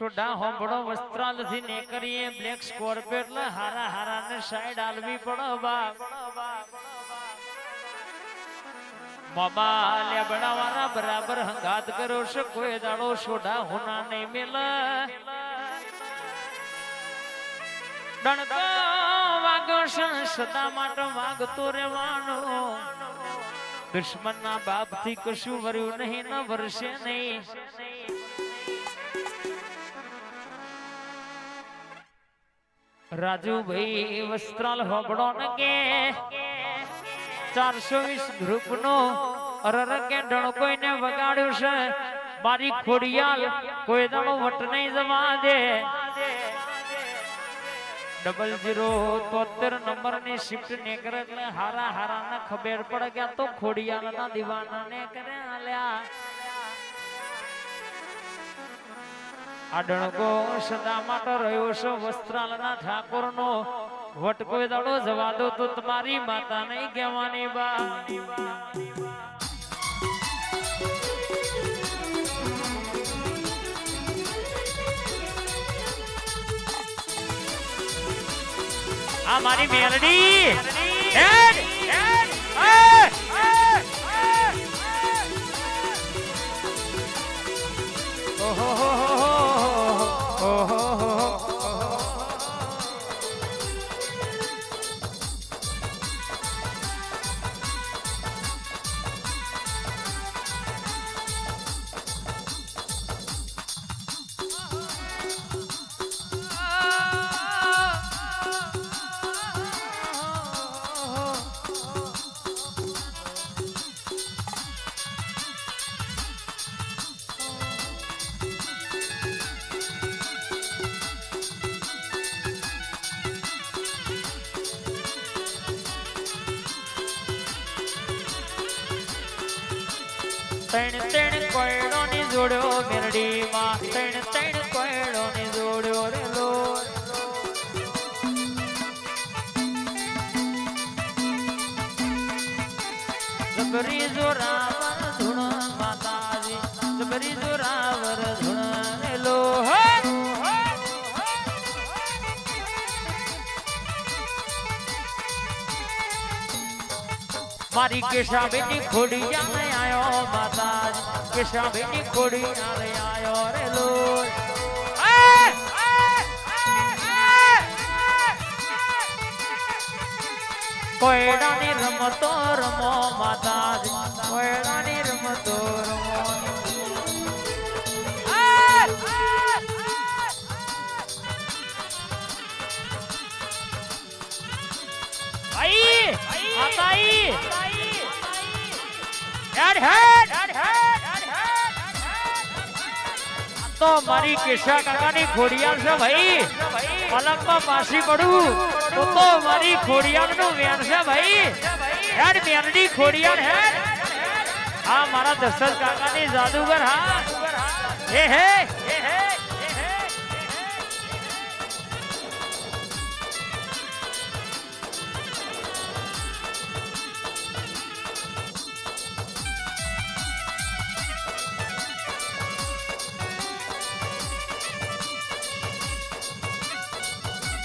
Soda હોંભળો વસ્ત્રાલથી નીકળીએ black Scorpio એટલે હારા હારા ને સાઈડ આલવી પડો બાપ બનાવવાના બરાબર હંગાત કરો છો, કોઈ દાડો સોડા હોના નહીં મેલ. ડણકો વાગો સદા માટે વાગતો રહેવાનો. દુશ્મનના બાપથી કશું વર્યું નહીં, ન વરસે નહીં. રાજુભાઈ વસ્ત્રાલ હોબડો ને કે ચારસો વીસ ગ્રુપ નો અરર કે ડણકોઈને વગાડ્યું છે. મારી ખોડિયાલ કોઈ દાડો વટ નહીં જવા દે. ડબલ જીરો તોતેર નંબરની શિફ્ટ ને કરે એટલે હારા હારા ને ખબર પડ ગયા તો ખોડિયાલ ના દીવાના ને કરે આલ્યા આ ડણકો સદા માટે રહ્યો છો, વસ્ત્રાલના ઠાકોર નો વટ કોઈ દાડો જવા દો તો તમારી માતા નહીં કહેવાની બા આ મારી મેલડી. ત્રણ ત્રણ કોયડો ની જોડ્યો મેરડી માં ત્રણ ત્રણ કોયડો ની જોડ્યો રે લો. જોરાવર મારી કેશાબેની ખોડી જાણે આયો માતાજ, કેશાબેની ખોડી જાણે આયો રે લો કોયડાની રમતો રમો માતાજી તો મારી કેશા કાકાની ખોડિયાલ છે ભાઈ. પલંગમાં પાછી પડું. તો તો મારી ખોડિયાલનું વેણ છે ભાઈ. હેડ મેરડી ખોડિયાલ હેડ. હા, મારા દશરથ કાકાની જાદુગર, હા. હે હે.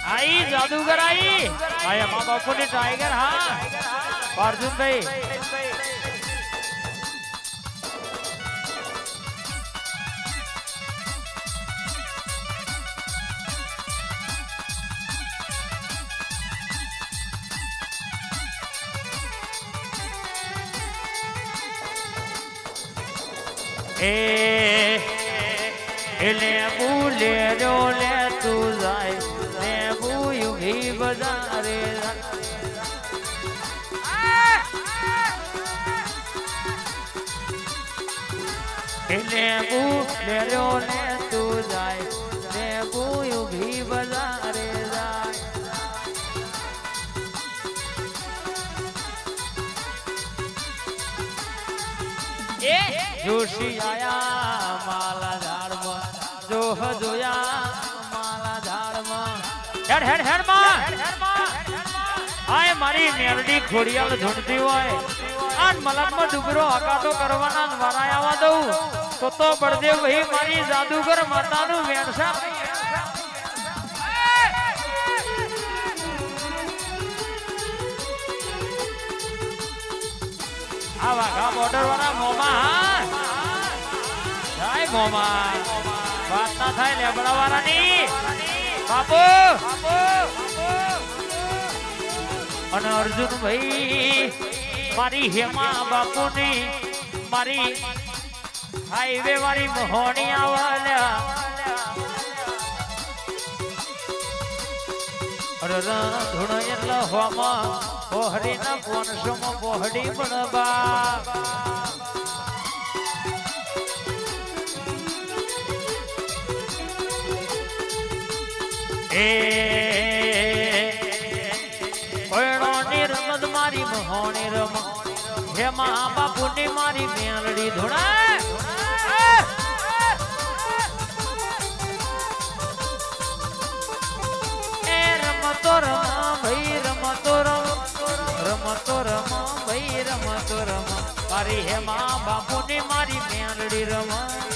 હે હે આઈ જાદુગર આઈ આઈ અમા બાપુ ની ટાઈગર હા અર્જુન ભાઈ એ એટલે બુલે રો લે તું જાય ને ઘી બજારે એટલે બુલે રો લે તું જાય. ને બુયું ઘી બજારે જાય જોશી આયા માલા ઝાડમાં. જોહ જોયા હેડ હેડ હેડ, માં. આય મારી મેલડી ખોડિયાળ ઝૂંટતી હોય. આન મલકમાં ડુગરો હકાતો કરવાના વારા આવા દઉં. તો તો બળદેવ ભાઈ મારી જાદુગર માતાનું વેણસા. આ વાઘા બોર્ડર વાળા મોમાં, હા. જાય મોમાં. વાત ના થાય લેબડા વાળાની બાપુ! અને અર્જુન ભાઈ મારી હેમા બાપુની, મારી હાઈવે વાળી મોહણી આવલ્યા ધૂણ એટલે હોમાં માં પોનસોમાં પણ બળબા એ મારી મહોણી રમ હેમા બાપુની મારી મેલડી ધોળા એ રમતો રમા ભાઈ રમ. રમતો રમા ભાઈ, રમતો રમા. મારી હેમા બાપુની મારી મેલડી રમા.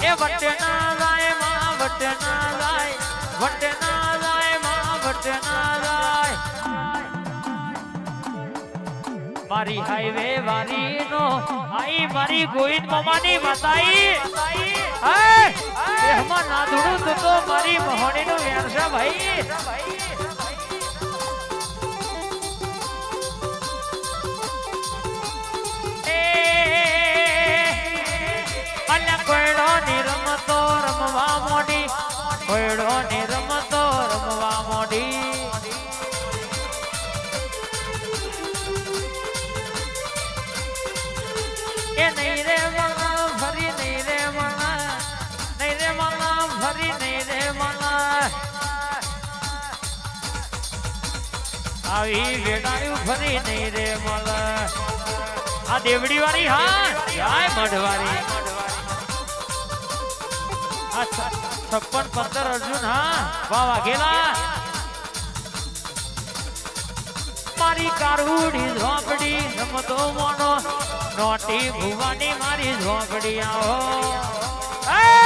એ વટના લાયમાં વટના જાય વટના લાયમાં વટના લાય. મારી હાઈવે વારી નો આઈ મારી ગોવિંદ મામાની માતાઈ હે એહમાં નાધુડું તું મારી મહોણી નું વેણસા ભાઈ. રમવા મોડી કોયડો ની રમતો રમવા મોડી. એ નહીં રે મણા ફરી નહીં રે મણા નહીં રે મણા ફરી નહીં રે મણા આવી વેડાયું ફરી નહીં રે મણા આ દેવડી વાળી હા, જાય છ- છપ્પન, પંદર, અર્જુન, હા. વાહ વાઘેલા મારી કારુડી ઝોપડી રમતો મોનો. નોટી ભુવાની મારી ઝોપડી આવો. એ!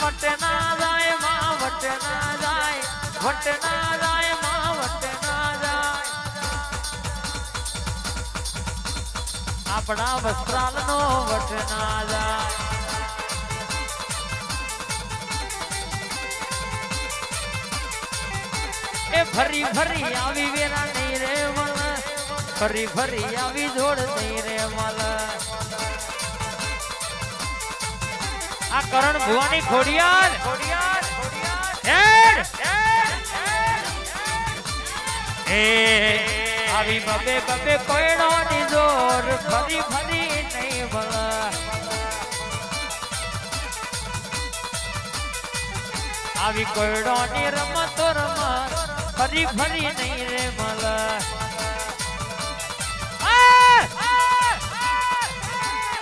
વટે ના જાય, માં વટે ના જાય. વટે ના જાય, માં વટે ના જાય. આપણા વસ્ત્રાલ નો વટ ના જાય એ ફરી ફરી આવી વેરા નહીં રે મલ. ફરી ફરી આવી જોડ નહીં રે મલ. આ કરણ ભુવાની ખોડિયાર. ખોડિયાર એ આવી બબે બબે કોયડો ની જોર, ફરી ફરી નહીં મલ આવી કોયડો ની રમતો રમત ફરી ફરી નહીં રે મલ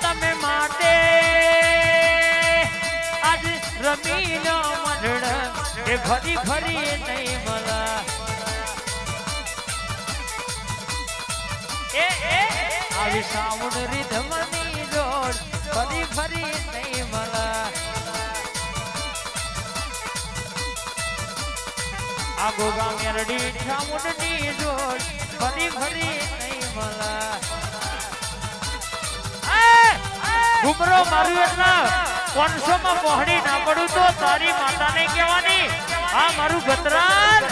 તમે માટે આજ રમી લો મઢડ એ ફરી ફરી સાઉન્ડ રીધમની જોડ, ફરી ફરી નહીં મલ આ ગોગા મેરડી ની જોડ, ફરી ફરી નહીં મળે ઘુમરો મારું એટલા પાંચસો માં પહોળી ના પડું તો તારી માતાને કહેવાની, આ મારું ગતરાન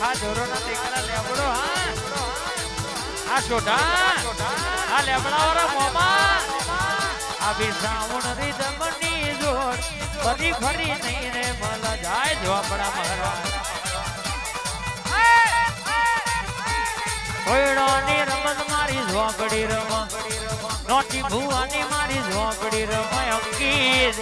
હા ઢોરોના ટેકરા લેબડો, હા. આ છોટા. આ લેબડા વાળા મોમા. આ વિસાવણ રીધમની જોડ, ફરી ફરી નહીં રે મલા જાય ઝોપડા મારવા. કોયડોની રમત મારી ઝોપડી રમ. નોટી ભુવાની મારી ઝોપડી રમ, અંકિત.